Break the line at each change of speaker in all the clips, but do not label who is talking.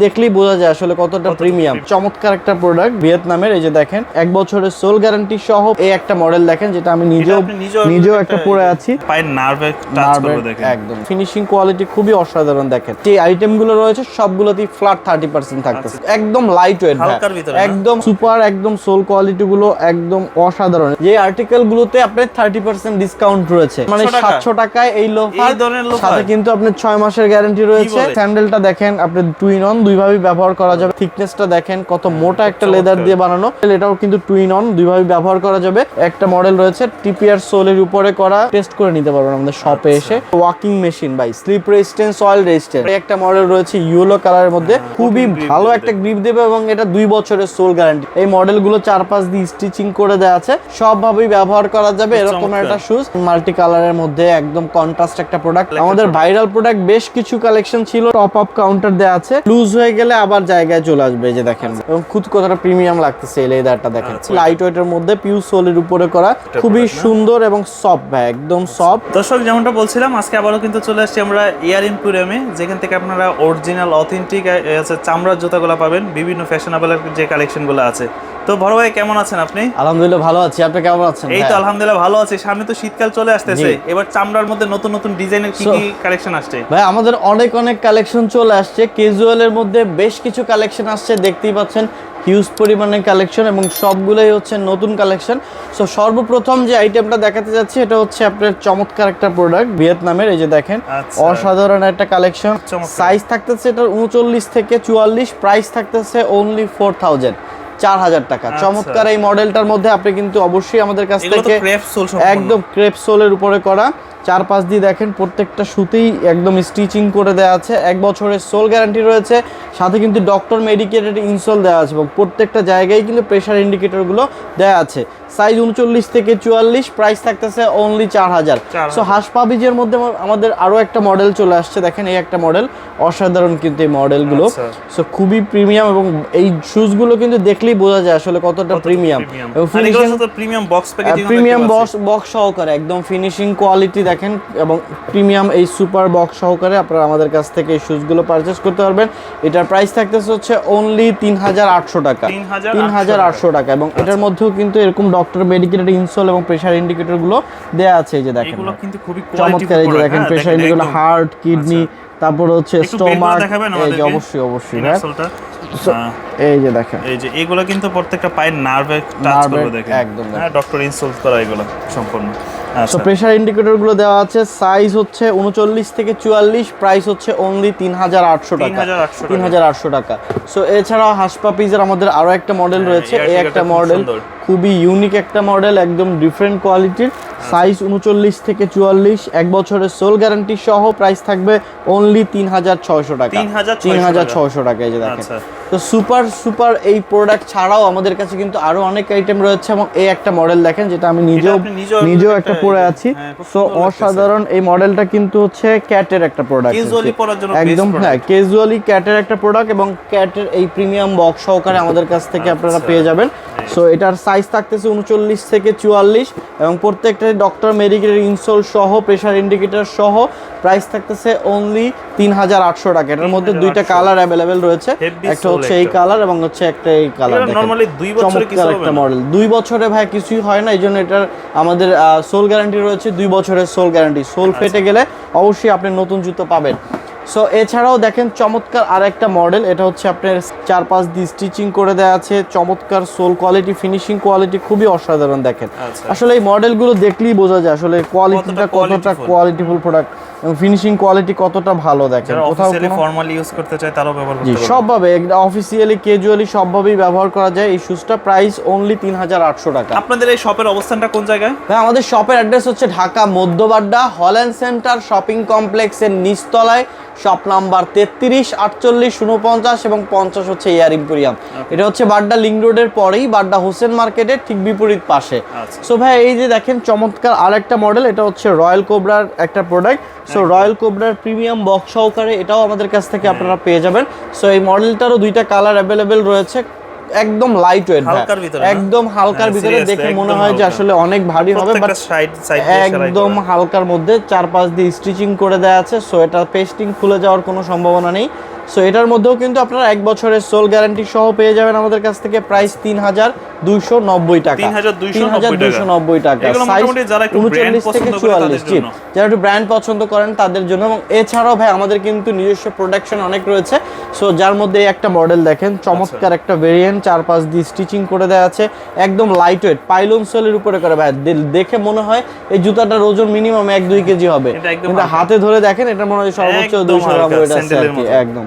দেখলেই বোঝা যায় আসলে কতটা প্রিমিয়াম চমৎকার একটা প্রোডাক্ট ভিয়েতনামের এই যে দেখেন এক বছরের সোল গ্যারান্টি সহ এই একটা মডেল দেখেন যেটা আমি নিজেও
নিজেও একটা
পরে আছি।
পায়ের নার্ভে টাচ দেখেন।
একদম। ফিনিশিং কোয়ালিটি খুবই অসাধারণ দেখেন। যে আইটেমগুলো রয়েছে সবগুলোতেই ফ্ল্যাট থার্টি পার্সেন্ট থাকতেছে। একদম লাইট ওয়েট
আচ্ছা।
একদম সুপার একদম সোল কোয়ালিটি গুলো একদম অসাধারণ। যে আর্টিকেল গুলোতে আপনার থার্টি পার্সেন্ট ডিসকাউন্ট রয়েছে। মানে
700
সাতশো টাকায় এই লোফার? সাথে কিন্তু আপনার ছয় মাসের গ্যারান্টি রয়েছে। স্যান্ডেলটা দেখেন আপনি টুইন অন দুইভাবে ব্যবহার করা যাবে। থিকনেসটা দেখেন কত মোটা একটা লেদার দিয়ে বানানো। এটাও কিন্তু টুইন অন দুইভাবে ব্যবহার করা যাবে। একটা মডেল রয়েছে টিপিআর সোলের উপরে করা। টেস্ট করে নিতে পারবেন আমাদের শপে এসে। Walking machine by slip resistance oil resistance একটা মডেল রয়েছে ইয়েলো কালারের মধ্যে। খুবই ভালো একটা গ্রিপ দেবে এবং এটা দুই বছরের সোল গ্যারান্টি এই মডেলগুলো চার পাঁচ দিয়ে স্টিচিং করে দেওয়া আছে। সবভাবেই ব্যবহার করা যাবে। এরকম একটা শুজ মাল্টি কালারের মধ্যে একদম কন্ট্রাস্ট একটা প্রোডাক্ট আমাদের ভাইরাল প্রোডাক্ট বেশ কিছু কালেকশন ছিল। টপ আপ কাউন্টার দেওয়া আছে। লুজ হয়ে গেলে আবার জায়গায় চলে আসবে যে দেখেন। এবং খুদ কতটা প্রিমিয়াম লাগতেছে এই লেদারটা দেখেন।
আচ্ছা।
লাইট ওয়েটের মধ্যে পিউ সোলের উপরে করা খুবই সুন্দর এবং সফট ভাই একদম সফট
দর্শক যেমনটা বলছিলাম আজকে আবারও কিন্তু চলে আসছি আমরা ইয়ার ইম্পুরিয়ামে যেখান থেকে আপনারা অরিজিনাল অথেন্টিক চামড়ার জুতাগুলো পাবেন বিভিন্ন ফ্যাশনেবলের যে কালেকশনগুলো আছে। তো বড় ভাই কেমন আছেন আপনি?
আলহামদুলিল্লাহ ভালো আছি। আপনি কেমন আছেন?
এই তো আলহামদুলিল্লাহ ভালো আছি। সামনে তো শীতকাল চলে আসতেছে। এবার চামড়ার মধ্যে নতুন নতুন ডিজাইনের কি কি কালেকশন আসছে?
ভাই আমাদের অনেক অনেক কালেকশন চলে আসছে। ক্যাজুয়ালের মধ্যে বেশ কিছু কালেকশন আসছে। দেখতেই পাচ্ছেন হিউজ পরিমাণে কালেকশন এবং সবগুলোই হচ্ছে নতুন কালেকশন সো সর্বপ্রথম যে আইটেমটা দেখাতে যাচ্ছি এটা হচ্ছে আপনার চমৎকার একটা প্রোডাক্ট ভিয়েতনামের। এই যে দেখেন
আচ্ছা।
অসাধারণ একটা কালেকশন সাইজ থাকতেছে এটার উনচল্লিশ থেকে চুয়াল্লিশ প্রাইস থাকতেছে অনলি ফোর থাউজেন্ড চার হাজার টাকা।
আচ্ছা।
চমৎকার এই মডেলটার মধ্যে আপনি কিন্তু অবশ্যই আমাদের কাছ থেকে একদম ক্রেপ সোলের উপরে করা। চার পাঁচ দিয়ে দেখেন প্রত্যেকটা সুতেই একদম স্টিচিং করে দেওয়া আছে। এক বছরের সোল গ্যারান্টি রয়েছে সাথে কিন্তু ডক্টর মেডিকেটেড ইনসোল দেওয়া আছে এবং প্রত্যেকটা জায়গায় কিন্তু প্রেশার ইন্ডিকেটরগুলো দেওয়া আছে। সাইজ উনচল্লিশ থেকে চুয়াল্লিশ প্রাইস থাকতেছে অনলি চার হাজার।
4,000
সো হাসপাবিজের মধ্যে আমাদের আরও একটা মডেল চলে আসছে। দেখেন এই একটা মডেল অসাধারণ কিন্তু এই মডেলগুলো
আচ্ছা।
সো খুবই প্রিমিয়াম এবং এই শুজগুলো কিন্তু দেখলেই বোঝা যায় আসলে কতটা premium
premium box
premium box box সহকারে একদম ফিনিশিং কোয়ালিটি দেখেন এবং প্রিমিয়াম এই সুপার বক্স সহকারে আপনারা আমাদের কাছ থেকে এই শুজগুলো পারচেস করতে পারবেন। এটার প্রাইস থাকতেছে হচ্ছে অনলি তিন হাজার আটশো টাকা। তিন হাজার আটশো টাকা এবং এটার মধ্যেও কিন্তু এরকম ডক্টর মেডিকেটেড ইনসোল এবং প্রেশার ইন্ডিকেটরগুলো দেওয়া আছে এই যে দেখেন। চমৎকার এই যে দেখেন প্রেশার ইন্ডিকেটর হার্ট কিডনি তারপর হচ্ছে
আচ্ছা। করে
স্টোমাক এই যে অবশ্যই অবশ্যই হ্যাঁ। এই যে দেখেন।
এই যে এগুলো কিন্তু প্রত্যেকটা পায়ের নার্ভে টাচ
এ
দেখেন।
একদম
হ্যাঁ ডক্টর ইনসোল করা এগুলো সম্পূর্ণ।
সো
আচ্ছা
প্রেশার ইন্ডিকেটরগুলো দেওয়া আছে সাইজ হচ্ছে উনচল্লিশ থেকে চুয়াল্লিশ প্রাইস হচ্ছে অনলি তিন হাজার আটশো টাকা। তিন হাজার আটশো টাকা। সো এছাড়াও হাসপা পিজের আমাদের আরও একটা মডেল রয়েছে।
এয়ার
এই একটা মডেল খুবই ইউনিক একটা মডেল একদম ডিফারেন্ট কোয়ালিটির সাইজ উনচল্লিশ থেকে চুয়াল্লিশ এক বছরের সোল গ্যারান্টি সহ প্রাইস থাকবে অনলি তিন হাজার ছয়শো টাকা। তিন হাজার ছয়শো
টাকা।
ছয়শো টাকা এই যে দেখেন।
আচ্ছা।
তো সুপার সুপার এই প্রোডাক্ট ছাড়াও আমাদের কাছে কিন্তু আরও অনেক আইটেম রয়েছে এবং এই একটা মডেল দেখেন যেটা আমি নিজেও
নিজেও একটা
পরে আছি।
হ্যাঁ,
সো অসাধারণ এই মডেলটা কিন্তু হচ্ছে ক্যাটের একটা প্রোডাক্ট
Casually পরার জন্য
একদম হ্যাঁ ক্যাজুয়ালি ক্যাটের একটা প্রোডাক্ট এবং ক্যাটের এই প্রিমিয়াম বক্স সহকারে আমাদের কাছ থেকে আপনারা
আচ্ছা।
পেয়ে যাবেন। সো এটার সাইজ থাকতেছে উনচল্লিশ থেকে চুয়াল্লিশ এবং প্রত্যেকটা ডক্টর মেডিকেল ইনসোল সহ প্রেশার ইন্ডিকেটর সহ প্রাইস থাকতেছে অনলি তিন হাজার আটশো টাকা। এটার মধ্যে দুইটা কালার অ্যাভেলেবেল রয়েছে। একটা হচ্ছে এই কালার এবং হচ্ছে একটা এই কালার
হবে
একটা মডেল দুই বছরে ভাই কিছুই হয় না এই জন্য এটার আমাদের সোল গ্যারান্টি রয়েছে দুই বছরের সোল গ্যারান্টি সোল। ফেটে গেলে অবশ্যই আপনি নতুন জুতো পাবেন। সো এছাড়াও দেখেন চমৎকার আর একটা মডেল এটা হচ্ছে আপনার চার পাঁচ দিয়ে স্টিচিং করে দেওয়া আছে। চমৎকার সোল কোয়ালিটি ফিনিশিং কোয়ালিটি খুবই অসাধারণ দেখেন।
আচ্ছা।
আসলে এই মডেলগুলো দেখলেই বোঝা যায় আসলে কোয়ালিটিটা কতটা। কোয়ালিটিফুল প্রোডাক্ট এবং ফিনিশিং কোয়ালিটি কতটা ভালো দেখেন। কোথাও
ফর্মাল ইউজ করতে চায় তারাও ব্যবহার করতে পারবে।
সবভাবে অফিসিয়ালি ক্যাজুয়ালি সবভাবেই ব্যবহার করা যায়। এই শুজটা প্রাইস অনলি তিন হাজার আটশো টাকা।
আপনাদের এই শপের অবস্থানটা কোন জায়গায়?
ভাই আমাদের শপের অ্যাড্রেস হচ্ছে Dhaka Madhyabadda Holland center shopping কমপ্লেক্সের নিচতলায়। শপ নাম্বার তেত্রিশ আটচল্লিশ উনপঞ্চাশ এবং পঞ্চাশ হচ্ছে এয়ার ইম্পোরিয়াম। এটা হচ্ছে বাড্ডা লিঙ্ক রোডের পরেই বাড্ডা হোসেন মার্কেটের ঠিক বিপরীত পাশে।
আচ্ছা।
সো ভাই এই যে দেখেন চমৎকার আর একটা মডেল এটা হচ্ছে রয়্যাল কোবরার একটা প্রোডাক্ট সো রয়্যাল কোবরার প্রিমিয়াম বক্স সহকারে এটাও আমাদের কাছ থেকে আপনারা পেয়ে যাবেন। সো এই মডেলটারও দুইটা কালার অ্যাভেলেবেল রয়েছে। একদম লাইট ওয়েট
হালকার ভিতরে
একদম হালকার
হ্যাঁ,
ভিতরে দেখে মনে হয় যে আসলে অনেক ভারী হবে বাট
সাইড সাইড
একদম হালকার মধ্যে চার পাঁচ দিয়ে স্টিচিং করে দেওয়া আছে সোয়েটার এটা পেস্টিং খুলে যাওয়ার কোনো সম্ভাবনা নেই। সো এটার মধ্যেও কিন্তু আপনারা এক বছরের সোল গ্যারান্টি সহ পেয়ে যাবেন আমাদের কাছ থেকে প্রাইস তিন হাজার দুইশো নব্বই টাকা।
3,290
নব্বই টাকা।
এগুলো
সাইজ
মোটামুটি যারা একটু
উনচল্লিশ থেকে চুয়াল্লিশ জি। যারা একটু ব্র্যান্ড পছন্দ করেন তাদের জন্য এবং এছাড়াও ভাই আমাদের কিন্তু নিজস্ব প্রোডাকশন অনেক রয়েছে। সো যার মধ্যে একটা মডেল দেখেন চমৎকার
আচ্ছা।
একটা ভেরিয়েন্ট চার পাঁচ দিয়ে স্টিচিং করে দেওয়া আছে। একদম লাইট ওয়েট পাইলন সোলের উপরে করে ভাই। দেখে মনে হয় এই জুতাটার ওজন মিনিমাম এক দুই কেজি হবে। কিন্তু হাতে ধরে দেখেন এটা মনে হয় সর্বোচ্চ দুইশো গ্রাম ওয়েট আছে আর কি একদম।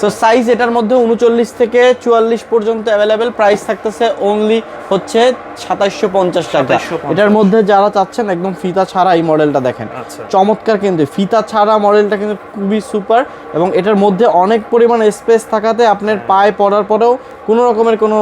সো সাইজ এটার মধ্যে উনচল্লিশ থেকে চুয়াল্লিশ পর্যন্ত অ্যাভেলেবেল প্রাইস থাকতেছে অনলি হচ্ছে সাতাশশো পঞ্চাশ টাকা। এটার মধ্যে যারা চাচ্ছেন একদম ফিতা ছাড়া এই মডেলটা দেখেন।
আচ্ছা।
চমৎকার কিন্তু ফিতা ছাড়া মডেলটা কিন্তু খুবই সুপার এবং এটার মধ্যে অনেক পরিমাণ স্পেস থাকাতে আপনার পায়ে পড়ার পরেও কোনো রকমের কোনো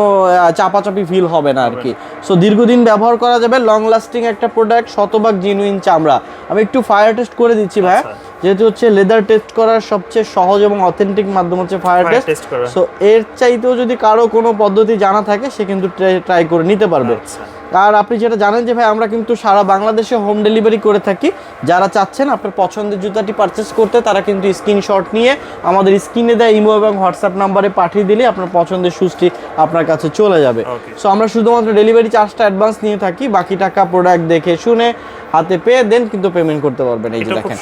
চাপাচাপি ফিল হবে না আর কি সো দীর্ঘদিন ব্যবহার করা যাবে লং লাস্টিং একটা প্রোডাক্ট শতভাগ জিনুইন চামড়া। আমি একটু ফায়ার টেস্ট করে দিচ্ছি ভাই
আচ্ছা।
যেহেতু হচ্ছে লেদার টেস্ট করার সবচেয়ে সহজ এবং অথেন্টিক মাধ্যম হচ্ছে ফায়ার টেস্ট সো এর চাইতেও যদি কারও কোনো পদ্ধতি জানা থাকে সে কিন্তু ট্রাই করে নিতে পারবে।
আচ্ছা।
আর আপনি যেটা জানেন যে ভাই আমরা কিন্তু সারা বাংলাদেশে হোম ডেলিভারি করে থাকি। যারা চাচ্ছেন আপনার পছন্দের জুতাটি পারচেস করতে তারা কিন্তু স্ক্রিনশট নিয়ে আমাদের স্ক্রিনে দেয় ইমো এবং হোয়াটসঅ্যাপ নাম্বারে পাঠিয়ে দিলে আপনার পছন্দের শুজটি আপনার কাছে চলে যাবে। সো আমরা শুধুমাত্র ডেলিভারি চার্জটা অ্যাডভান্স নিয়ে থাকি। বাকি টাকা প্রোডাক্ট দেখে শুনে হাতে পেয়ে দেন কিন্তু পেমেন্ট করতে পারবেন এই যে দেখেন।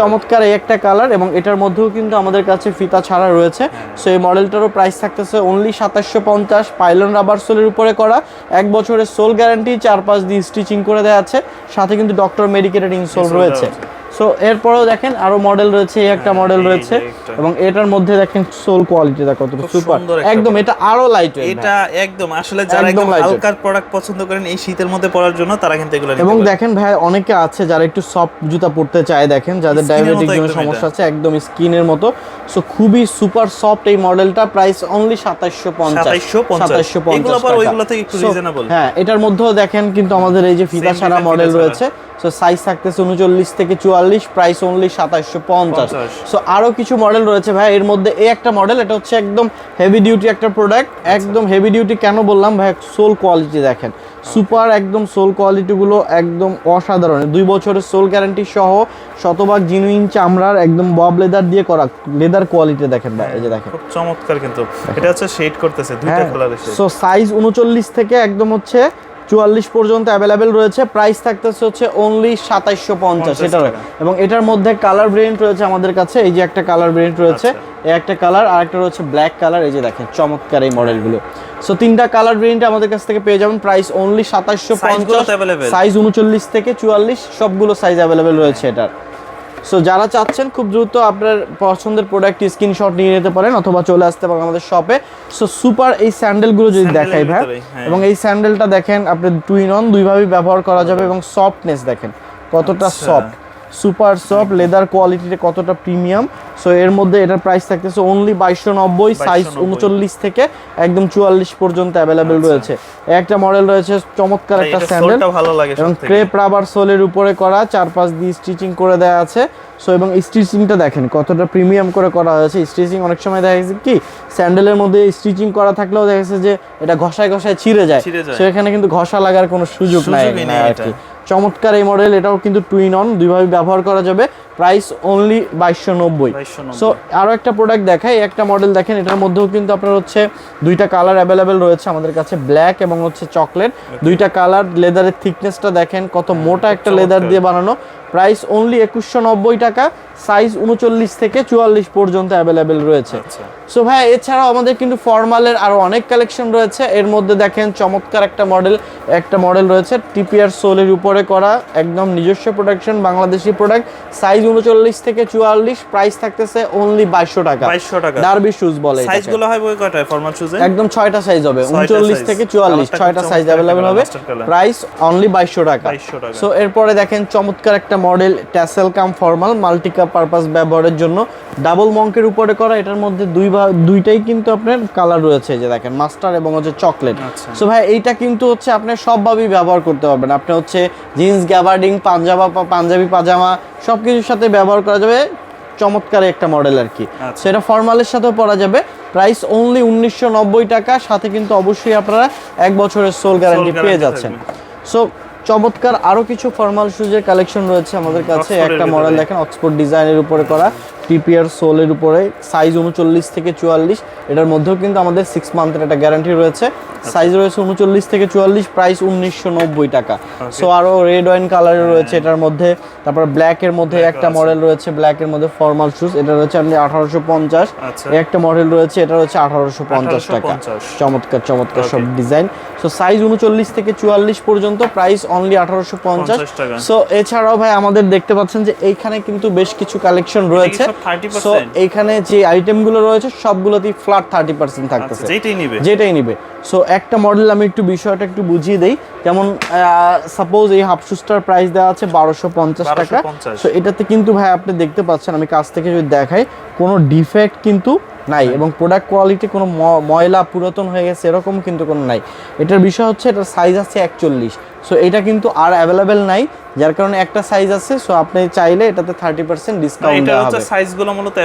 চমৎকার এই একটা কালার এবং এটার মধ্যেও কিন্তু আমাদের কাছে ফিতা ছাড়া রয়েছে।
হ্যাঁ।
সো এই মডেলটারও প্রাইস থাকতেছে অনলি সাতাশশো পঞ্চাশ। পাইলন রাবার সোলের উপরে করা। এক বছরের সোল গ্যারান্টি চার পাঁচ দিয়ে স্টিচিং করে দেওয়া আছে। সাথে কিন্তু ডক্টর মেডিকেটেড ইনসোল রয়েছে। সো এরপরেও দেখেন আরও মডেল রয়েছে এই একটা
হ্যাঁ,
মডেল রয়েছে। এবং এটার মধ্যে দেখেন সোল কোয়ালিটি দেখো কত সুপার একদম এটা আরও লাইট
এটা একদম আসলে যারা
একদম
হালকার প্রোডাক্ট পছন্দ করেন এই শীতের মধ্যে পরার জন্য তারা কিন্তু এগুলো
এবং দেখেন ভাই অনেকে আছে যারা একটু সফট জুতা পড়তে চায় দেখেন যাদের ডায়াবেটিক জন্য সমস্যা আছে একদম স্কিনের মতো। সো খুবই সুপার সফট এই মডেলটা প্রাইস অনলি সাতাশশো পঞ্চাশ।
2750 এগুলো আবার ওইগুলো থেকে একটু reasonable।
হ্যাঁ এটার মধ্যেও দেখেন কিন্তু আমাদের এই যে ফিতা ছাড়া মডেল রয়েছে। সো সাইজ থাকতেছে উনচল্লিশ থেকে চুয়াল্লিশ প্রাইস অনলি সাতাশশো পঞ্চাশ। সো আরও কিছু মডেল রয়েছে ভাই। এর মধ্যে এই একটা মডেল এটা হচ্ছে একদম হেভি ডিউটি একটা প্রোডাক্ট
আচ্ছা।
একদম হেভি ডিউটি কেন বললাম ভাই? সোল কোয়ালিটি দেখেন। সুপার একদম সোল কোয়ালিটিগুলো একদম অসাধারণ। দুই বছরের সোল গ্যারান্টি সহ শতভাগ জিনুইন চামড়ার একদম বব লেদার দিয়ে করা লেদার কোয়ালিটি দেখেন ভাই। এই যে দেখেন।
খুব চমৎকার কিন্তু। এটা হচ্ছে শেড করতেছে দুইটা কালার
সো সাইজ উনচল্লিশ থেকে একদম হচ্ছে চুয়াল্লিশ পর্যন্ত অ্যাভেলেবেল রয়েছে। প্রাইস থাকতেছে হচ্ছে অনলি সাতাইশশো পঞ্চাশ
50
এটার এবং এটার মধ্যে কালার ভেরিয়েন্ট রয়েছে আমাদের কাছে। এই যে একটা কালার ভেরিয়েন্ট রয়েছে
আচ্ছা।
এই একটা কালার আর একটা রয়েছে ব্ল্যাক কালার এই যে দেখেন চমৎকার এই মডেলগুলো সো তিনটা কালার ভেরিয়েন্ট আমাদের কাছ থেকে পেয়ে যাবেন। প্রাইস অনলি সাতাশশো পঞ্চাশ। সাইজ উনচল্লিশ থেকে চুয়াল্লিশ সবগুলো সাইজ অ্যাভেলেবেল রয়েছে এটার। সো যারা চাচ্ছেন খুব দ্রুত আপনার পছন্দের প্রোডাক্ট স্ক্রিনশট নিয়ে নিতে পারেন অথবা চলে আসতে পারেন আমাদের শপে সো সুপার এই স্যান্ডেলগুলো যদি দেখাই ভাই
হ্যাঁ।
এবং এই স্যান্ডেলটা দেখেন আপনি দুই নন দুইভাবেই ব্যবহার করা যাবে এবং সফটনেস দেখেন কতটা
আচ্ছা।
সফট সুপার সফট লেদার কোয়ালিটিতে কতটা প্রিমিয়াম? সো এর মধ্যে এটার প্রাইস থাকতেছে অনলি বাইশশো নব্বই সাইজ উনচল্লিশ থেকে একদম চুয়াল্লিশ পর্যন্ত অ্যাভেলেবেল
আচ্ছা।
রয়েছে। একটা মডেল রয়েছে চমৎকার একটা স্যান্ডেল
ভালো লাগে
এবং ক্রেপ রাবার সোলের উপরে করা চার পাঁচ দিয়ে স্টিচিং করে দেওয়া আছে। সো এবং স্টিচিংটা দেখেন কতটা প্রিমিয়াম করে করা হয়েছে। স্টিচিং অনেক সময় দেখা গেছে কি স্যান্ডেলের মধ্যে স্টিচিং করা থাকলেও দেখা গেছে যে এটা ঘষায় ঘষায় ছিঁড়ে যায়।
ছিঁড়ে যায়।
সো এখানে কিন্তু ঘষা লাগার কোনো সুযোগ নেই আর কি। চমৎকার এই মডেল এটাও কিন্তু টুইন অন দুইভাবে ব্যবহার করা যাবে। প্রাইস অনলি বাইশশো নব্বই। সো আরও একটা প্রোডাক্ট দেখাই একটা মডেল দেখেন এটার মধ্যেও কিন্তু আপনার হচ্ছে দুইটা কালার অ্যাভেলেবেল রয়েছে আমাদের কাছে ব্ল্যাক এবং হচ্ছে চকলেট দুইটা কালার লেদারের থিকনেসটা দেখেন কত মোটা একটা লেদার দিয়ে বানানো। প্রাইস অনলি একুশশো নব্বই টাকা সাইজ উনচল্লিশ থেকে চুয়াল্লিশ পর্যন্ত অ্যাভেলেবেল রয়েছে।
আচ্ছা।
সো ভাই এছাড়াও আমাদের কিন্তু ফর্মালের আরও অনেক কালেকশন রয়েছে। এর মধ্যে দেখেন চমৎকার একটা মডেল একটা মডেল রয়েছে টিপিআর সোলের উপরে করা একদম নিজস্ব প্রোডাকশন বাংলাদেশি প্রোডাক্ট সাইজ উনচল্লিশ থেকে চুয়াল্লিশ প্রাইস থাকতেছে অনলি বাইশশো টাকা।
2200 টাকা।
ডার্বি শুজ বলে
সাইজ
এটাকে।
গুলো হয় বই কয়টায়? ফরমাল শুজে
একদম ছয়টা সাইজ হবে উনচল্লিশ থেকে চুয়াল্লিশ ছয়টা সাইজ অ্যাভেলেবেল হবে। প্রাইস অনলি বাইশশো টাকা।
2200 টাকা।
সো এরপরে দেখেন চমৎকার একটা model tassel cum formal multipurpose ব্যবহারের জন্য। ডাবল মঙ্কের উপরে করা এটার মধ্যে দুই ভা- দুইটাই কিন্তু আপনার কালার রয়েছে যে দেখেন মাস্টার এবং হচ্ছে চকলেট
আচ্ছা।
সো ভাই এইটা কিন্তু হচ্ছে আপনি সবভাবেই ব্যবহার করতে পারবেন। আপনি হচ্ছে জিন্স গ্যাবার্ডিং পাঞ্জাবা পাঞ্জাবি পাজামা সব কিছুর সাথে ব্যবহার করা যাবে। চমৎকার একটা মডেল আর কি।
আচ্ছা।
সেটা ফর্মালের সাথেও পরা যাবে। প্রাইস অনলি উনিশশো নব্বই টাকা সাথে কিন্তু অবশ্যই আপনারা এক বছরের সোল গ্যারান্টি পেয়ে যাচ্ছেন। সো চমৎকার আরও কিছু ফর্মাল শুজের কালেকশন রয়েছে আমাদের কাছে। একটা মডেল দেখেন অক্সফোর্ড ডিজাইনের উপরে করা। টিপিআর সোলের উপরে সাইজ উনচল্লিশ থেকে চুয়াল্লিশ। এটার মধ্যেও কিন্তু আমাদের সিক্স মান্থের একটা গ্যারান্টি রয়েছে। সাইজ রয়েছে উনচল্লিশ থেকে চুয়াল্লিশ প্রাইস উনিশশো নব্বই টাকা। সো আরও রেড ওয়াইন কালারের রয়েছে এটার মধ্যে। তারপর ব্ল্যাকের মধ্যে একটা মডেল রয়েছে ব্ল্যাকের মধ্যে ফর্মাল শুজ এটা রয়েছে আপনি আঠারোশো পঞ্চাশ।
আচ্ছা।
একটা মডেল রয়েছে এটা হচ্ছে আঠারোশো পঞ্চাশ টাকা। চমৎকার চমৎকার সব ডিজাইন সো সাইজ উনচল্লিশ থেকে চুয়াল্লিশ পর্যন্ত প্রাইস অনলি আঠারোশো পঞ্চাশ। সো এছাড়াও ভাই আমাদের দেখতে পাচ্ছেন যে এইখানে কিন্তু বেশ কিছু কালেকশন রয়েছে।
সব 30%
সো এখানে যে আইটেমগুলো রয়েছে সবগুলোতেই ফ্ল্যাট থার্টি পার্সেন্ট থাকতেছে।
যেটাই নিবে।
যেটাই নিবে। সো একটা মডেল আমি একটু বিষয়টা একটু বুঝিয়ে দেই। যেমন সাপোজ এই হাফ শুজটার প্রাইস দেওয়া আছে বারোশো পঞ্চাশ টাকা।
1250
সো এটাতে কিন্তু ভাই আপনি দেখতে পাচ্ছেন আমি কাছ থেকে যদি দেখাই কোনো ডিফেক্ট কিন্তু নাই এবং প্রোডাক্ট কোয়ালিটি কোনো ময়লা পুরাতন হয়ে গেছে এরকম কিন্তু কোনো নাই। এটার বিষয় হচ্ছে এটার সাইজ আছে একচল্লিশ। সো এটা কিন্তু আর অ্যাভেলেবেল নাই যার কারণে একটা সাইজ আছে সো আপনি চাইলে এটাতে থার্টি পার্সেন্ট
না,
ডিসকাউন্ট দেওয়া হবে।
সাইজগুলো মূলত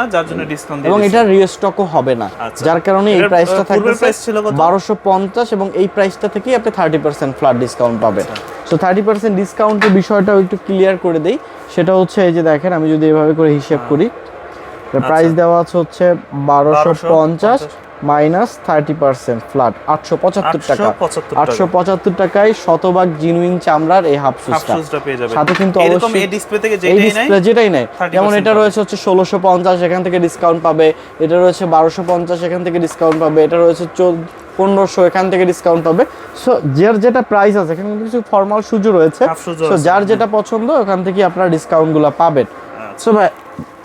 না যার জন্য ডিসকাউন্ট
এবং। এটা রিস্টকও হবে না।
আচ্ছা।
যার কারণে এই প্রাইসটা থাকবে
price ছিল কত?
বারোশো পঞ্চাশ এবং এই প্রাইসটা থেকেই আপনি থার্টি পার্সেন্ট ফ্ল্যাট ডিসকাউন্ট পাবেন। সো থার্টি পার্সেন্ট ডিসকাউন্টের বিষয়টাও একটু ক্লিয়ার করে দেই। সেটা হচ্ছে এই যে দেখেন আমি যদি এভাবে করে হিসেব
হ্যাঁ।
করি প্রাইস দেওয়া আছে হচ্ছে বারোশো পঞ্চাশ মাইনাস থার্টি পার্সেন্ট ফ্ল্যাট আটশো পঁচাত্তর টাকা। আটশো পঁচাত্তর টাকায় শতভাগ জিনুইন চামড়ার এই হাফ
যাবে।
সাথে কিন্তু অবশ্যই
এই ডিসপ্লে যেটাই নেই
যেমন এটা রয়েছে হচ্ছে ষোলোশো পঞ্চাশ এখান থেকে ডিসকাউন্ট পাবে। এটা রয়েছে বারোশো পঞ্চাশ এখান থেকে ডিসকাউন্ট পাবে। এটা রয়েছে চোদ্দ পনেরোশো এখান থেকে ডিসকাউন্ট পাবে। সো যার যেটা প্রাইস আছে এখানে কিছু ফর্মাল সুযোগ রয়েছে। সো যার যেটা পছন্দ ওখান থেকে আপনারা ডিসকাউন্টগুলো পাবেন।
আচ্ছা।
সো ভাই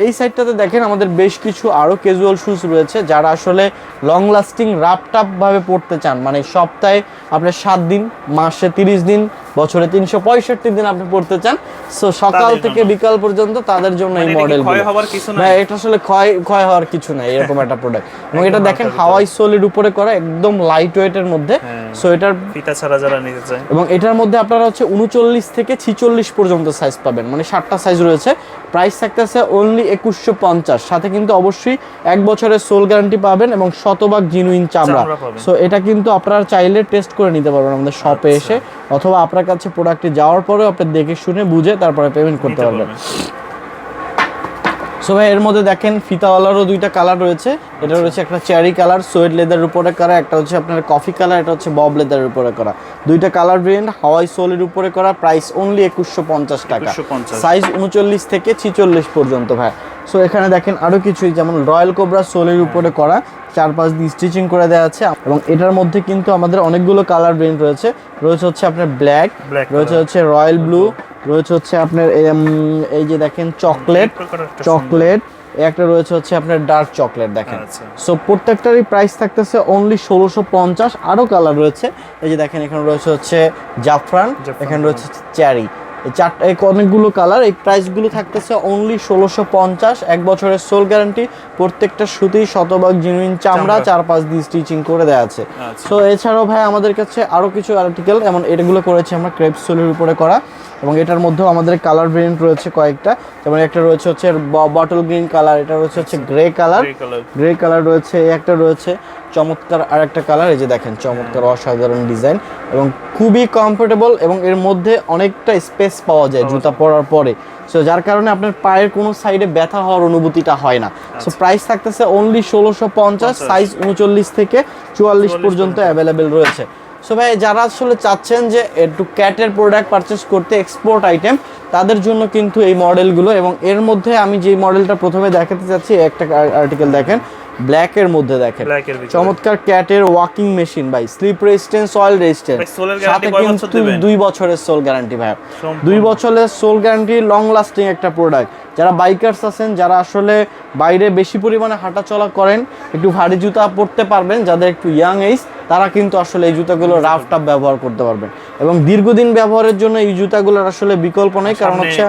এই সাইডটাতে দেখেন আমাদের বেশ কিছু আরও ক্যাজুয়াল শুজ রয়েছে যারা আসলে লং লাস্টিং রাপ টাপ ভাবে পড়তে চান। মানে সপ্তাহে আপনার সাত দিন মাসে তিরিশ দিন বছরে তিনশো পঁয়ষট্টি দিন আপনি পড়তে চান। সো সকাল থেকে বিকাল পর্যন্ত তাদের জন্য
মানে
এই মডেল
ক্ষয় হওয়ার কিছু নাই?
না এটা আসলে ক্ষয় ক্ষয় হওয়ার কিছু নাই এরকম একটা প্রোডাক্ট এবং এটা দেখেন হাওয়াই সোলের উপরে করা একদম লাইট ওয়েটের মধ্যে।
হ্যাঁ।
সো এটার
ফিতা ছাড়া যারা নিতে চায়।
এবং এটার মধ্যে আপনারা হচ্ছে উনচল্লিশ থেকে ছিচল্লিশ পর্যন্ত সাইজ পাবেন। মানে সাতটা সাইজ রয়েছে। প্রাইস থাকতেছে অনলি একুশশো পঞ্চাশ। সাথে কিন্তু অবশ্যই এক বছরের সোল গ্যারান্টি পাবেন এবং শতভাগ জিনুইন চামড়া। সো এটা কিন্তু আপনারা চাইলে টেস্ট করে নিতে পারবেন আমাদের শপে
আচ্ছা।
এসে। অথবা আপনার কাছে প্রোডাক্টটি যাওয়ার পরেও আপনি দেখে শুনে বুঝে তারপরে পেমেন্ট করতে পারবেন। সো ভাই এর মধ্যে দেখেন ফিতাওয়ালারও দুইটা কালার রয়েছে। এটা রয়েছে একটা চেরি কালার সোয়েড লেদারের উপরে করা। একটা হচ্ছে আপনার কফি কালার এটা হচ্ছে বব লেদারের উপরে করা। দুইটা কালার ভেরিয়েন্ট হাওয়াই সোলের উপরে করা। প্রাইস অনলি একুশশো পঞ্চাশ টাকা। সাইজ উনচল্লিশ থেকে ছিচল্লিশ পর্যন্ত ভাই। সো এখানে দেখেন আরও কিছুই যেমন রয়্যাল কোবরা সোলের উপরে করা। চার পাঁচ দিয়ে স্টিচিং করে দেওয়া আছে। এবং এটার মধ্যে কিন্তু আমাদের অনেকগুলো কালার ভেরিয়েন্ট রয়েছে। রয়েছে হচ্ছে আপনার ব্ল্যাক রয়েছে হচ্ছে রয়্যাল ব্লু রয়েছে হচ্ছে আপনার এই যে দেখেন চকলেট চকলেট একটা রয়েছে হচ্ছে আপনার ডার্ক চকলেট দেখেন।
আচ্ছা।
সো প্রত্যেকটারই প্রাইস থাকতেছে অনলি ষোলোশো পঞ্চাশ আরও কালার রয়েছে। এই যে দেখেন এখানে রয়েছে হচ্ছে জাফরান
জাফরান
এখানে রয়েছে চেরি এই চারটা এই অনেকগুলো কালার এই প্রাইসগুলো থাকতেছে অনলি ষোলোশো পঞ্চাশ এক বছরের সোল গ্যারান্টি প্রত্যেকটা সুতিই শতভাগ জিনুইন চামড়া। চার পাঁচ দিয়ে স্টিচিং করে দেওয়া আছে।
আচ্ছা।
সো এছাড়াও ভাই আমাদের কাছে আরও কিছু আর্টিকেল এমন এটাগুলো করেছি আমরা ক্রেপ সোলের উপরে করা এবং এটার মধ্যেও আমাদের কালার ভেরিয়েন্ট রয়েছে কয়েকটা। যেমন একটা রয়েছে হচ্ছে বটল গ্রিন কালার এটা রয়েছে হচ্ছে গ্রে কালার গ্রে কালার রয়েছে একটা রয়েছে। চমৎকার আর একটা কালার এই যে দেখেন চমৎকার অসাধারণ ডিজাইন এবং খুবই কমফোর্টেবল এবং এর মধ্যে অনেকটা স্পেস পাওয়া যায় জুতা পরার পরে। সো যার কারণে আপনার পায়ের কোনো সাইডে ব্যথা হওয়ার অনুভূতিটা হয় না। সো প্রাইস থাকতেছে অনলি ষোলোশো পঞ্চাশ সাইজ উনচল্লিশ থেকে চুয়াল্লিশ পর্যন্ত অ্যাভেলেবেল রয়েছে। সো ভাই যারা আসলে চাচ্ছেন যে একটু ক্যাটের প্রোডাক্ট পারচেস করতে এক্সপোর্ট আইটেম তাদের জন্য কিন্তু এই মডেলগুলো এবং এর মধ্যে আমি যে মডেলটা প্রথমে দেখাতে চাচ্ছি একটা আর্টিকেল দেখেন। ব্ল্যাকের মধ্যে দেখেন। চমৎকার ক্যাটের ওয়াকিং মেশিন ভাই। স্লিপ রেজিস্ট্যান্স অয়েল রেজিস্ট্যান্স
বছর
কিন্তু? দুই বছরের সোল গ্যারান্টি ভাই। দুই বছরের সোল গ্যারান্টি লং লাস্টিং একটা প্রোডাক্ট যারা বাইকার্স আছেন যারা আসলে বাইরে বেশি পরিমাণে হাঁটাচলা করেন একটু ভারী জুতা পরতে পারবেন যাদের একটু ইয়াং এইজ তারা কিন্তু আসলে এই জুতাগুলো রাফ টাফ ব্যবহার করতে পারবেন। এবং দীর্ঘদিন ব্যবহারের জন্য এই জুতাগুলোর আসলে বিকল্প নেই কারণ হচ্ছে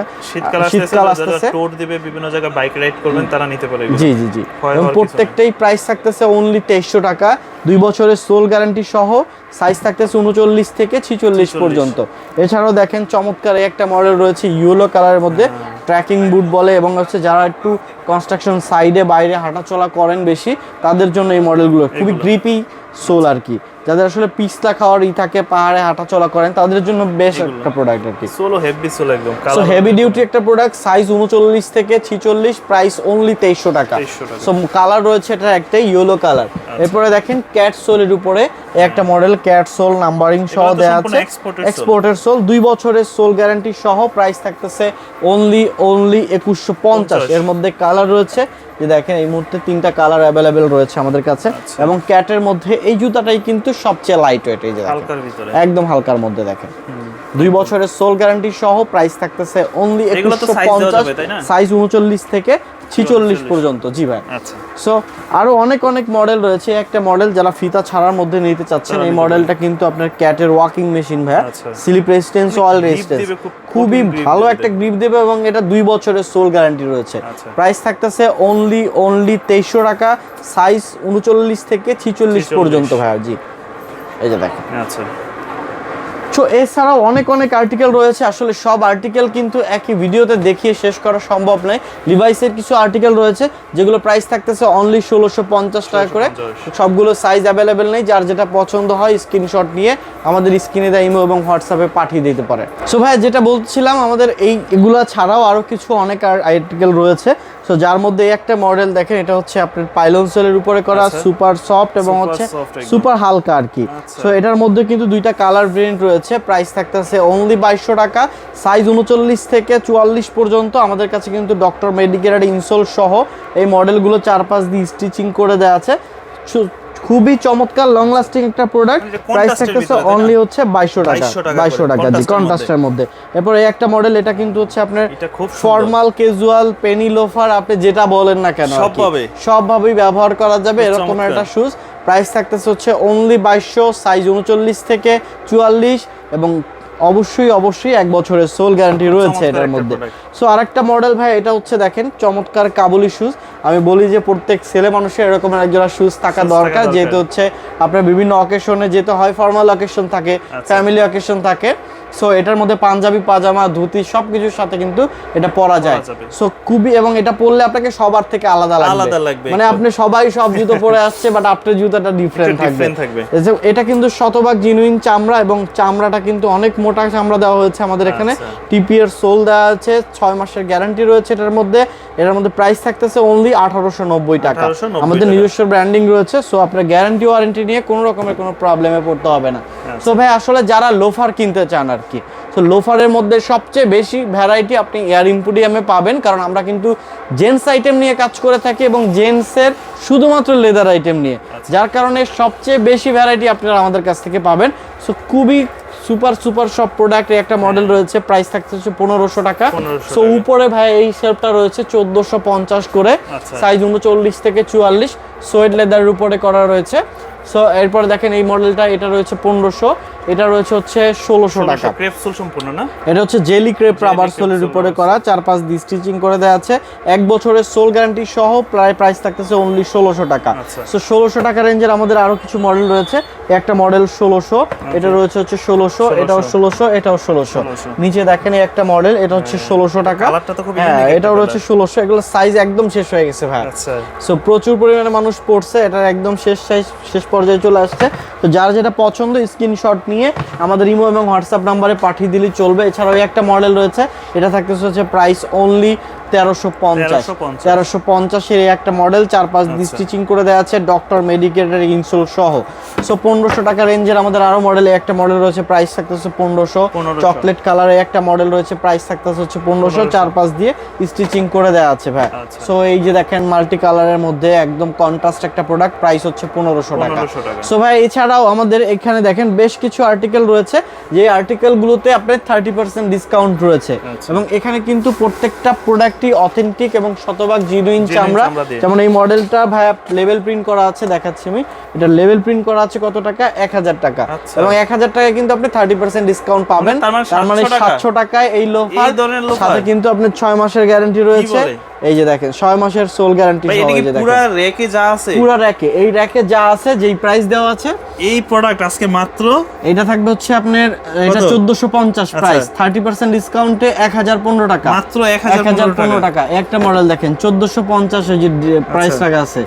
শীতকাল আসতেছে দিবে বিভিন্ন জায়গায় বাইক রাইড করবেন তারা নিতে পারে
জি জি জি। এবং
কিছু
প্রত্যেকটাই প্রাইস থাকতেছে অনলি তেইশশো টাকা। দুই বছরের সোল গ্যারান্টি সহ সাইজ থাকতেছে উনচল্লিশ থেকে ছিচল্লিশ পর্যন্ত। এছাড়াও দেখেন চমৎকার একটা মডেল রয়েছে ইয়েলো কালারের মধ্যে। ট্র্যাকিং বুট বলে এবং হচ্ছে যারা একটু কনস্ট্রাকশন সাইডে বাইরে হাঁটাচলা করেন বেশি তাদের জন্য এই মডেলগুলো খুবই। গ্রিপি সোল আর কি। যাদের আসলে পিস্তা খাওয়ার ই থাকে পাহাড়ে হাঁটা চলা করেন তাদের জন্য বেশ একটা প্রোডাক্ট আর কি।
সোলো হেভি সোলো একদম
সো হেভি ডিউটি একটা প্রোডাক্ট সাইজ উনচল্লিশ থেকে ছিচল্লিশ প্রাইস অনলি তেইশশো টাকা।
2300 টাকা।
সো কালার রয়েছে এটা একটা ইয়েলো কালার এরপরে দেখেন ক্যাট সোলের উপরে একটা মডেল ক্যাট সোল নাম্বারিং সহ দেওয়া আছে। এক্সপোর্টের সোল দুই বছরের সোল গ্যারান্টি সহ প্রাইস থাকতেছে অনলি অনলি একুশশো পঞ্চাশ। এর মধ্যে কালার রয়েছে যে দেখেন এই মুহূর্তে তিনটা কালার অ্যাভেলেবেল রয়েছে আমাদের কাছে।
আচ্ছা।
এবং ক্যাটের মধ্যে এই জুতাটাই কিন্তু সবচেয়ে লাইট ওয়েট এই যে একদম হালকার মধ্যে দেখেন। দুই বছরের সোল গ্যারান্টি সহ প্রাইস থাকতেছে অনলি একুশশো পঞ্চাশ? সাইজ উনচল্লিশ থেকে ছিচল্লিশ পর্যন্ত জি ভাই।
আচ্ছা।
সো আরও অনেক অনেক মডেল রয়েছে। একটা মডেল যারা ফিতা ছাড়ার মধ্যে নিতে চাচ্ছেন এই মডেলটা কিন্তু আপনার ক্যাটের ওয়াকিং মেশিন ভাই
আচ্ছা।
স্লিপ অয়েল
grip
রেজিস্ট্যান্স খুবই ভালো একটা গ্রিপ দেবে এবং এটা দুই বছরের সোল গ্যারান্টি রয়েছে।
আচ্ছা।
প্রাইস থাকতেছে অনলি অনলি তেইশশো টাকা সাইজ উনচল্লিশ থেকে ছিচল্লিশ
46
পর্যন্ত ভাইয়া জি। এই যে দেখেন।
আচ্ছা।
তো এছাড়াও অনেক অনেক আর্টিকেল রয়েছে। আসলে সব আর্টিকেল কিন্তু একই ভিডিওতে দেখিয়ে শেষ করা সম্ভব নয়। লিভাইসের কিছু আর্টিকেল রয়েছে যেগুলো প্রাইস থাকতেছে অনলি ষোলোশো পঞ্চাশ টাকা করে। সবগুলো সাইজ অ্যাভেলেবেল নেই। যার যেটা পছন্দ হয় স্ক্রিনশট নিয়ে আমাদের স্ক্রিনে দেয় ইমো এবং হোয়াটসঅ্যাপে পাঠিয়ে দিতে পারে। সো ভাই যেটা বলছিলাম আমাদের এই এগুলা ছাড়াও আরও কিছু অনেক আর্টিকেল রয়েছে। সো যার মধ্যে একটা মডেল দেখেন এটা হচ্ছে আপনার পাইলন সেলের উপরে করা
আচ্ছা।
সুপার সফট এবং হচ্ছে সুপার হালকা আর কি।
আচ্ছা।
সো এটার মধ্যে কিন্তু দুইটা কালার ভেরিয়েন্ট রয়েছে। প্রাইস থাকতেছে অনলি বাইশশো টাকা। সাইজ উনচল্লিশ থেকে চুয়াল্লিশ পর্যন্ত আমাদের কাছে কিন্তু ডক্টর মেডিকেল ইনসোল সহ এই মডেলগুলো চার পাঁচ দিয়ে স্টিচিং করে দেওয়া আছে। খুবই চমৎকার লং লাস্টিং একটা প্রোডাক্ট প্রাইস থাকতেছে? অনলি হচ্ছে বাইশশো টাকা।
2200 টাকা
বাইশশো টাকা জি কন্ট্রাস্টের মধ্যে। এরপর এই একটা মডেল এটা কিন্তু হচ্ছে আপনার
খুব
ফর্মাল ক্যাজুয়াল পেনি লোফার আপনি যেটা বলেন না কেন।
সবভাবে?
সবভাবেই ব্যবহার করা যাবে এরকম একটা শুজ প্রাইস থাকতেছে হচ্ছে অনলি বাইশশো সাইজ উনচল্লিশ থেকে চুয়াল্লিশ এবং অবশ্যই অবশ্যই এক বছরের সোল গ্যারান্টি রয়েছে এটার মধ্যে। সো আরেকটা মডেল ভাই এটা হচ্ছে দেখেন চমৎকার কাবুলি শুজ আমি বলি যে প্রত্যেক ছেলে মানুষের এরকম একজোড়া শুজ থাকা দরকার। যেহেতু হচ্ছে আপনার বিভিন্ন অকেশনে যেতে হয় ফর্মাল অকেশন থাকে
আচ্ছা।
ফ্যামিলি অকেশন থাকে সো এটার মধ্যে পাঞ্জাবি পাজামা ধুতি সবকিছুর সাথে কিন্তু এটা পরা যায়। সো খুবই এবং এটা পরলে আপনাকে সবার থেকে আলাদা লাগবে।
আলাদা লাগবে
মানে আপনি সবাই সব জুতো পরে আসছে বাট আপনার জুতাটা ডিফারেন্ট থাকবে। যে এটা কিন্তু শতভাগ জিনুইন চামড়া এবং চামড়াটা কিন্তু অনেক মোটা চামড়া দেওয়া হয়েছে আমাদের এখানে।
আচ্ছা।
টিপি এর সোল দেওয়া আছে ছয় মাসের গ্যারান্টি রয়েছে এটার মধ্যে। এটার মধ্যে প্রাইস থাকতেছে অনলি আঠারোশো নব্বই টাকা। আমাদের নিজস্ব ব্র্যান্ডিং রয়েছে সো আপনার গ্যারান্টি ওয়ারেন্টি নিয়ে কোনো রকমের কোনো প্রবলেমে পড়তে হবে না। সো ভাই আসলে যারা লোফার কিনতে চান আর কি তো লোফারের মধ্যে সবচেয়ে বেশি ভ্যারাইটি আপনি এয়ার ইম্পুডিয়ামে পাবেন কারণ আমরা কিন্তু জেন্টস আইটেম নিয়ে কাজ করে থাকি এবং জেন্টসের শুধুমাত্র লেদার আইটেম নিয়ে।
আচ্ছা।
যার কারণে সবচেয়ে বেশি ভ্যারাইটি আপনারা আমাদের কাছ থেকে পাবেন। সো খুবই সুপার সুপার সব প্রোডাক্ট একটা মডেল রয়েছে প্রাইস থাকছে হচ্ছে পনেরোশো টাকা।
1500
সো উপরে ভাই এই শেলফটা রয়েছে চোদ্দোশো পঞ্চাশ করে
আচ্ছা।
সাইজ উনচল্লিশ থেকে চুয়াল্লিশ সোয়েড লেদারের উপরে করা রয়েছে। সো এরপরে দেখেন এই মডেলটা এটা রয়েছে পনেরোশো এটা রয়েছে হচ্ছে ষোলোশো টাকা।
ক্রেপ সোল সম্পূর্ণ না?
এটা হচ্ছে জেলি ক্রেপ রাবার সোলের উপরে করা চার পাঁচ দিয়ে স্টিচিং করে দেওয়া আছে। এক বছরের সোল গ্যারান্টি সহ প্রায় প্রাইস থাকতেছে অনলি ষোলোশো টাকা।
আচ্ছা।
সো ষোলোশো টাকা রেঞ্জের আমাদের আরও কিছু মডেল রয়েছে। একটা মডেল ষোলোশো এটা রয়েছে হচ্ছে ষোলোশো
1600
এটাও ষোলোশো এটাও ষোলোশো।
1600
নিচে দেখেন এই একটা মডেল এটা হচ্ছে ষোলোশো টাকা।
কালারটা তো খুব
হ্যাঁ এটাও রয়েছে। ষোলোশো এগুলো সাইজ একদম শেষ হয়ে গেছে ভাই।
আচ্ছা।
সো প্রচুর পরিমাণে মানুষ পড়ছে এটা একদম শেষ সাইজ শেষ পর্যায়ে চলে আসছে। তো যার যেটা পছন্দ স্ক্রিনশট নিয়ে আমাদের ইমো এবং হোয়াটসঅ্যাপ নাম্বারে পাঠিয়ে দিলে চলবে। এছাড়াও একটা মডেল রয়েছে। এটা থাকতেছে হচ্ছে প্রাইস অনলি তেরোশো পঞ্চাশ।
1350
তেরোশো পঞ্চাশের এই একটা মডেল চার পাঁচ
আচ্ছা।
স্টিচিং করে দেওয়া আছে ডক্টর মেডিকেটের ইনসোল সহ। সো পনেরোশো টাকা রেঞ্জের আমাদের আরও মডেল একটা মডেল রয়েছে প্রাইস থাকতেছে পনেরোশো।
1500
চকলেট কালারে একটা মডেল রয়েছে প্রাইস থাকতেছে হচ্ছে পনেরোশো।
1500
চার পাঁচ দিয়ে স্টিচিং করে দেওয়া আছে ভাই।
আচ্ছা।
সো এই যে দেখেন মাল্টি কালারের মধ্যে একদম কন্ট্রাস্ট একটা প্রোডাক্ট প্রাইস হচ্ছে পনেরোশো টাকা। সো ভাই এছাড়াও আমাদের এখানে দেখেন বেশ কিছু আর্টিকেল রয়েছে যে আর্টিকেলগুলোতে আপনার থার্টি পার্সেন্ট ডিসকাউন্ট রয়েছে।
আচ্ছা।
এবং এখানে কিন্তু প্রত্যেকটা প্রোডাক্টই অথেন্টিক এবং শতভাগ জিনুইন চামড়া। যেমন এই মডেলটা ভাইয়া লেভেল প্রিন্ট করা আছে দেখাচ্ছি আমি। এটা লেভেল প্রিন্ট করা আছে কত টাকা? এক হাজার টাকা।
আচ্ছা।
এবং এক হাজার টাকায় কিন্তু আপনি থার্টি পার্সেন্ট ডিসকাউন্ট পাবেন।
তার মানে
মানে
700
সাতশো টাকায় এই লোফার? সাথে কিন্তু আপনার ছয় মাসের গ্যারান্টি রয়েছে? এই যে দেখেন ছয় মাসের সোল গ্যারান্টি সহ এই যে দেখেন।
পুরো র‍্যাকে যা আছে?
পুরো র্যাকে এই র্যাকে যা আছে যেই প্রাইস দেওয়া আছে।
এই প্রোডাক্ট আজকে মাত্র?
এটা থাকবে হচ্ছে আপনার এটা
কত?
চোদ্দশো পঞ্চাশ
আচ্ছা।
প্রাইস থার্টি পার্সেন্ট ডিসকাউন্টে এক হাজার পনেরো টাকা।
মাত্র
এক হাজার
1015
পনেরো
টাকা।
একটা মডেল দেখেন চোদ্দশো পঞ্চাশ যে প্রাইস
রাখা
টাকা আছে।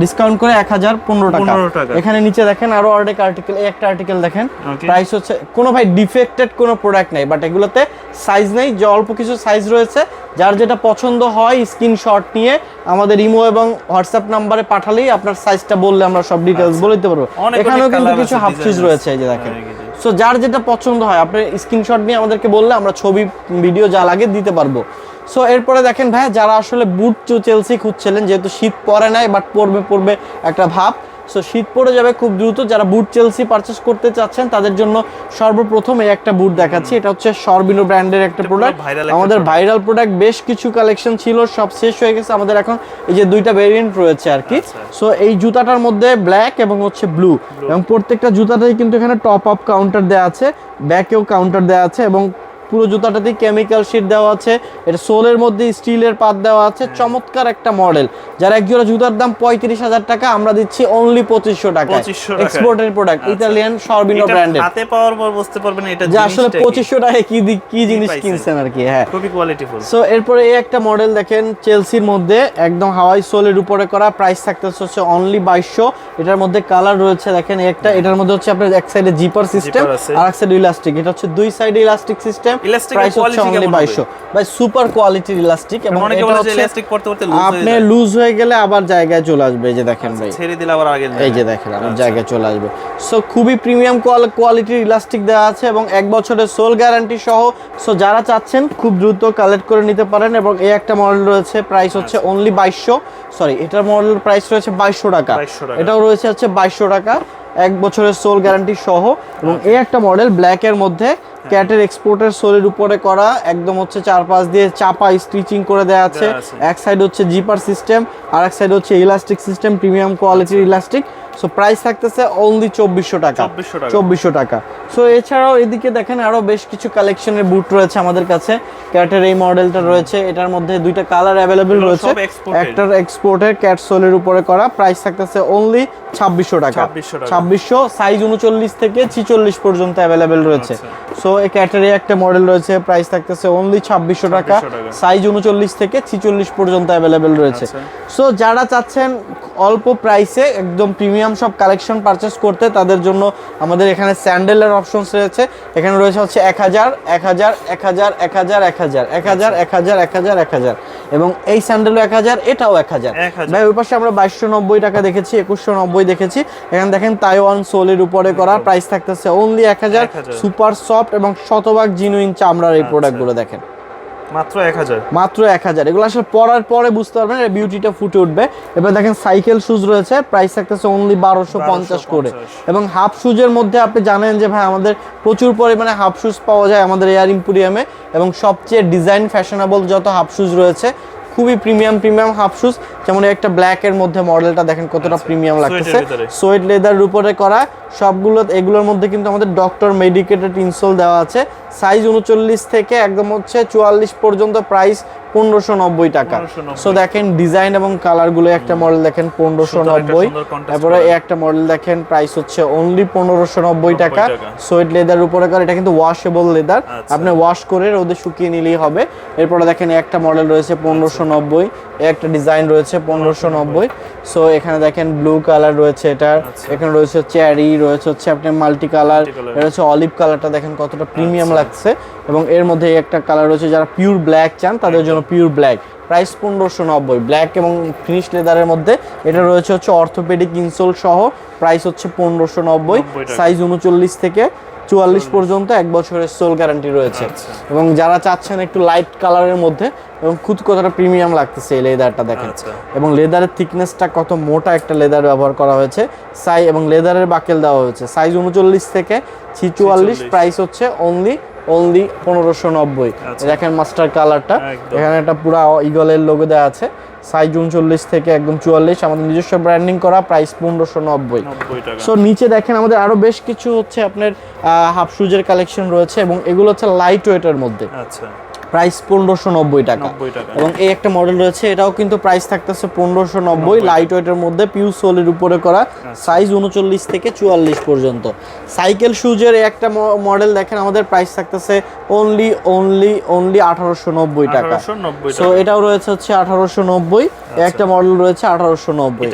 ডিসকাউন্ট করে এক হাজার পনেরো টাকা
15 টাকা।
এখানে নিচে দেখেন আরও অনেক আর্টিকেল একটা আর্টিকেল দেখেন প্রাইস হচ্ছে কোনো ভাই ডিফেক্টেড কোনো প্রোডাক্ট নাই বাট এগুলোতে সাইজ নেই যে অল্প কিছু সাইজ রয়েছে যার যেটা পছন্দ হয় স্ক্রিনশট নিয়ে আমাদের ইমো এবং হোয়াটসঅ্যাপ নাম্বারে পাঠালেই আপনার সাইজটা বললে আমরা সব ডিটেলস বলে দিতে পারব
আচ্ছা।
এখানেও কিন্তু কিছু হাফ
আছে।
রয়েছে এই যে দেখেন
হ্যাঁ।
সো যার যেটা পছন্দ হয় আপনি স্ক্রিনশট নিয়ে আমাদেরকে বললে আমরা ছবি ভিডিও যা লাগে দিতে পারব সো এরপরে দেখেন ভাই যারা আসলে বুট টু চেলসি খুঁজছিলেন যেহেতু শীত পরে নাই বাট পড়বে পড়বে একটা ভাব। সো শীত পড়ে যাবে খুব দ্রুত। যারা বুট চেলসি পারচেস করতে চাচ্ছেন তাদের জন্য সর্বপ্রথম এই একটা বুট দেখাচ্ছি। এটা হচ্ছে সরবিনো ব্র্যান্ডের একটা প্রোডাক্ট আমাদের ভাইরাল প্রোডাক্ট বেশ কিছু কালেকশন ছিল সব শেষ হয়ে গেছে। আমাদের এখন এই যে দুইটা ভেরিয়েন্ট রয়েছে আর কি।
আচ্ছা।
সো এই জুতাটার মধ্যে ব্ল্যাক এবং হচ্ছে ব্লু এবং প্রত্যেকটা জুতাতেই কিন্তু এখানে টপ আপ কাউন্টার দেওয়া আছে। ব্যাকেও কাউন্টার দেওয়া আছে এবং পুরো জুতাটাতেই কেমিক্যাল শিট দেওয়া আছে। এটা সোলের মধ্যে স্টিলের পাত দেওয়া আছে। চমৎকার একটা মডেল যার এক জোড়া জুতার দাম পঁয়ত্রিশ হাজার টাকা আমরা দিচ্ছি অনলি পঁচিশশো টাকা
2500 টাকায়।
এক্সপোর্টের প্রোডাক্ট। ইতালিয়ান সরবিনো ব্র্যান্ডের
হাতে পাওয়ার পর বুঝতে পারবেন এটা
যে আসলে পঁচিশশো টাকায় কি কি জিনিস কিনছেন আর কি হ্যাঁ।
খুবই কোয়ালিটিফুল
সো এরপরে এই একটা মডেল দেখেন চেলসির মধ্যে একদম হাওয়াই সোলের উপরে করা। প্রাইস থাকতেছে হচ্ছে অনলি বাইশশো। এটার মধ্যে কালার রয়েছে দেখেন একটা। এটার মধ্যে হচ্ছে আপনার এক সাইডে জিপার সিস্টেম আর এক সাইডে ইলাস্টিক এটা হচ্ছে দুই সাইডে ইলাস্টিক সিস্টেম প্রাইস হচ্ছে
quality
অনলি
কেমন হবে?
বাইশশো। ভাই সুপার কোয়ালিটির ইলাস্টিক এবং
অনেকে বলে যে ইলাস্টিক পড়তে পড়তে লুজ
আপনি লুজ হয়ে গেলে আবার জায়গায় চলে আসবে এই যে দেখেন ভাই।
ছেড়ে দিলে আবার আগে
এই যে দেখেন আমার জায়গায় চলে আসবে। সো খুবই প্রিমিয়াম কোয়ালিটির ইলাস্টিক দেওয়া আছে এবং এক বছরের সোল গ্যারান্টি সহ সো যারা চাচ্ছেন খুব দ্রুত কালেক্ট করে নিতে পারেন এবং এই একটা মডেল রয়েছে প্রাইস হচ্ছে অনলি বাইশশো। সরি এটার মডেল প্রাইস রয়েছে বাইশশো
2200 টাকা।
এটাও রয়েছে হচ্ছে বাইশশো টাকা এক বছরের সোল গ্যারান্টি সহ এবং এই একটা মডেল ব্ল্যাকের মধ্যে ক্যাটের এক্সপোর্টের সোলের উপরে করা একদম হচ্ছে চার পাঁচ দিয়ে চাপা স্টিচিং করে দেওয়া আছে।
আছে।
এক সাইড হচ্ছে জিপার সিস্টেম আর এক সাইড হচ্ছে ইলাস্টিক সিস্টেম প্রিমিয়াম কোয়ালিটির ইলাস্টিক। সো প্রাইস থাকতেছে অনলি চব্বিশশো টাকা।
2400 টাকা।
চব্বিশশো টাকা। সো এছাড়াও এদিকে দেখেন আরও বেশ কিছু কালেকশনের বুট রয়েছে আমাদের কাছে। ক্যাটের এই মডেলটা রয়েছে। এটার মধ্যে দুইটা কালার অ্যাভেলেবেল রয়েছে। একটার এক্সপোর্টের ক্যাট সোলের উপরে করা। প্রাইস থাকতেছে অনলি ছাব্বিশশো টাকা। ছাব্বিশশো সাইজ উনচল্লিশ থেকে ছিচল্লিশ পর্যন্ত অ্যাভেলেবেল রয়েছে।
আচ্ছা।
সো এই ক্যাটারে একটা মডেল রয়েছে। প্রাইস থাকতেছে অনলি ছাব্বিশশো টাকা। সাইজ উনচল্লিশ থেকে ছিচল্লিশ পর্যন্ত অ্যাভেলেবেল রয়েছে।
আচ্ছা।
সো যারা চাচ্ছেন অল্প প্রাইসে একদম প্রিমিয়াম সব কালেকশন পারচেস করতে তাদের জন্য আমাদের এখানে স্যান্ডেলের অপশনস রয়েছে। এখানে রয়েছে হচ্ছে এক হাজার এক হাজার এক হাজার এক হাজার এক হাজার এক হাজার এক হাজার এক হাজার এক হাজার এবং এই স্যান্ডেলও এক হাজার এটাও এক হাজার। ভাই ওই পাশে আমরা বাইশশো নব্বই টাকা দেখেছি একুশশো নব্বই দেখেছি। এখানে দেখেন তাইওয়ান সোলের উপরে করা প্রাইস থাকতেছে অনলি এক হাজার। সুপার সফট এবং শতভাগ জিনুইন চামড়ার এই
আচ্ছা।
প্রোডাক্টগুলো দেখেন।
মাত্র এক হাজার।
মাত্র এক হাজার। এগুলো আসলে পরার পরে বুঝতে পারবেন এর বিউটিটা ফুটে উঠবে। এবার দেখেন সাইকেল শুজ রয়েছে প্রাইস থাকতেছে অনলি বারোশো পঞ্চাশ করে। এবং হাফ শুজের মধ্যে আপনি জানেন যে ভাই আমাদের প্রচুর পরিমাণে হাফ শুজ পাওয়া যায় আমাদের এয়ার ইম্পুরিয়ামে এবং সবচেয়ে ডিজাইন ফ্যাশনেবল যত হাফ শুজ রয়েছে খুবই প্রিমিয়াম প্রিমিয়াম হাফ শুজ যেমন একটা ব্ল্যাক এর মধ্যে মডেলটা দেখেন কতটা প্রিমিয়াম
সুয়েটের
লাগতেছে। সোয়েট লেদার উপরে করা সবগুলো এগুলোর মধ্যে কিন্তু আমাদের ডক্টর মেডিকেটেড ইনসোল দেওয়া আছে। সাইজ উনচল্লিশ থেকে একদম হচ্ছে চুয়াল্লিশ পর্যন্ত প্রাইস পনেরোশো নব্বই টাকা।
1590
সো দেখেন ডিজাইন এবং কালারগুলো একটা মডেল দেখেন পনেরোশো নব্বই। তারপরে এই একটা মডেল দেখেন প্রাইস হচ্ছে অনলি পনেরোশো নব্বই টাকা। সোয়েট লেদার উপরে করা এটা কিন্তু ওয়াশেবল লেদার
আচ্ছা।
আপনি ওয়াশ করে রোদে শুকিয়ে নিলেই হবে। এরপরে দেখেন একটা মডেল রয়েছে পনেরোশো নব্বই। একটা ডিজাইন রয়েছে পনেরোশো নব্বই। সো এখানে দেখেন ব্লু কালার রয়েছে এটা।
আচ্ছা।
এখানে রয়েছে চেরি রয়েছে হচ্ছে আপনার মাল্টি কালার। এটা হচ্ছে অলিভ কালারটা দেখেন কতটা প্রিমিয়াম
আচ্ছা।
লাগছে। এবং এর মধ্যে একটা কালার রয়েছে যারা পিওর ব্ল্যাক চান তাদের জন্য পিওর ব্ল্যাক প্রাইস পনেরোশো নব্বই ব্ল্যাক এবং ফিনিশ লেদারের মধ্যে। এটা রয়েছে হচ্ছে অর্থোপেডিক ইনসোল সহ প্রাইস হচ্ছে পনেরোশো নব্বই সাইজ উনচল্লিশ থেকে চুয়াল্লিশ পর্যন্ত এক বছরের সোল গ্যারান্টি রয়েছে।
আচ্ছা।
এবং যারা চাচ্ছেন একটু লাইট কালারের মধ্যে এবং খুদ কতটা প্রিমিয়াম লাগতেছে এই লেদারটা দেখেন।
আচ্ছা।
এবং লেদারের থিকনেসটা কত মোটা একটা লেদার ব্যবহার করা হয়েছে। সাই এবং লেদারের বাকেল দেওয়া হয়েছে। সাইজ উনচল্লিশ থেকে ছিচুয়াল্লিশ
46
প্রাইস হচ্ছে অনলি অনলি পনেরোশো নব্বই।
আচ্ছা।
দেখেন মাস্টার কালারটা। এখানে একটা পুরো ইগলের লোগো দেওয়া আছে। সাইজ উনচল্লিশ থেকে একদম চুয়াল্লিশ। আমাদের নিজস্ব ব্র্যান্ডিং করা প্রাইস পনেরোশো নব্বই।
নব্বই
সো নিচে দেখেন আমাদের আরও বেশ কিছু হচ্ছে আপনার হাফ শুজের কালেকশন রয়েছে এবং এগুলো হচ্ছে লাইট ওয়েটের মধ্যে।
আচ্ছা।
প্রাইস পনেরোশো নব্বই টাকা। এবং এই একটা মডেল রয়েছে এটাও কিন্তু প্রাইস থাকতেছে পনেরোশো নব্বই লাইট ওয়েটের মধ্যে পিউ সোলের উপরে করা সাইজ উনচল্লিশ থেকে চুয়াল্লিশ পর্যন্ত। সাইকেল শুজের একটা মডেল দেখেন আমাদের প্রাইস থাকতেছে অনলি অনলি অনলি আঠারোশো নব্বই টাকা। সো এটাও রয়েছে হচ্ছে আঠারোশো নব্বই একটা মডেল রয়েছে আঠারোশো নব্বই।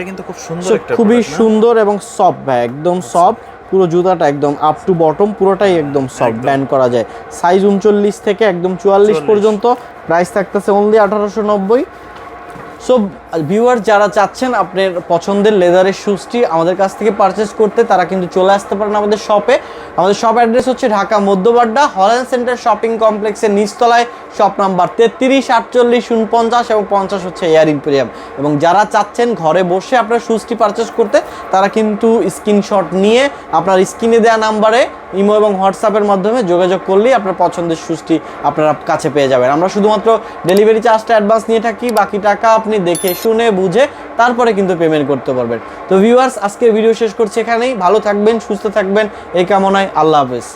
খুবই সুন্দর এবং সফট ভাই একদম সফট পুরো জুতাটা একদম আপ টু বটম পুরোটাই একদম সফট ব্যান্ড করা যায়। সাইজ উনচল্লিশ থেকে একদম চুয়াল্লিশ পর্যন্ত প্রাইস থাকতেছে অনলি আঠারোশো নব্বই। সো ভিউয়ার যারা চাচ্ছেন আপনার পছন্দের লেদারের শুজটি আমাদের কাছ থেকে পারচেস করতে, তারা কিন্তু চলে আসতে পারেন আমাদের শপে আমাদের শপ অ্যাড্রেস হচ্ছে Dhaka Madhya Badda Holland Centre shopping কমপ্লেক্সের নিচতলায়। শপ নাম্বার তেত্রিশ, আটচল্লিশ, উনপঞ্চাশ এবং পঞ্চাশ হচ্ছে এয়ার ইম্পেরিয়াম এবং যারা চাচ্ছেন ঘরে বসে আপনার শুজটি পারচেস করতে, তারা কিন্তু স্ক্রিনশট নিয়ে আপনার স্ক্রিনে দেওয়া নাম্বারে ইমো এবং হোয়াটসঅ্যাপের মাধ্যমে যোগাযোগ করলেই আপনার পছন্দের শুজটি আপনারা কাছে পেয়ে যাবেন। আমরা শুধুমাত্র ডেলিভারি চার্জটা অ্যাডভান্স নিয়ে থাকি, বাকি টাকা আপনি দেখে শুনে, বুঝে তারপরে কিন্তু পেমেন্ট করতে পারবেন। তো ভিউয়ার্স আজকে ভিডিও শেষ করছি এখানেই। ভালো থাকবেন, সুস্থ থাকবেন। এই কামনায় আল্লাহ হাফেজ।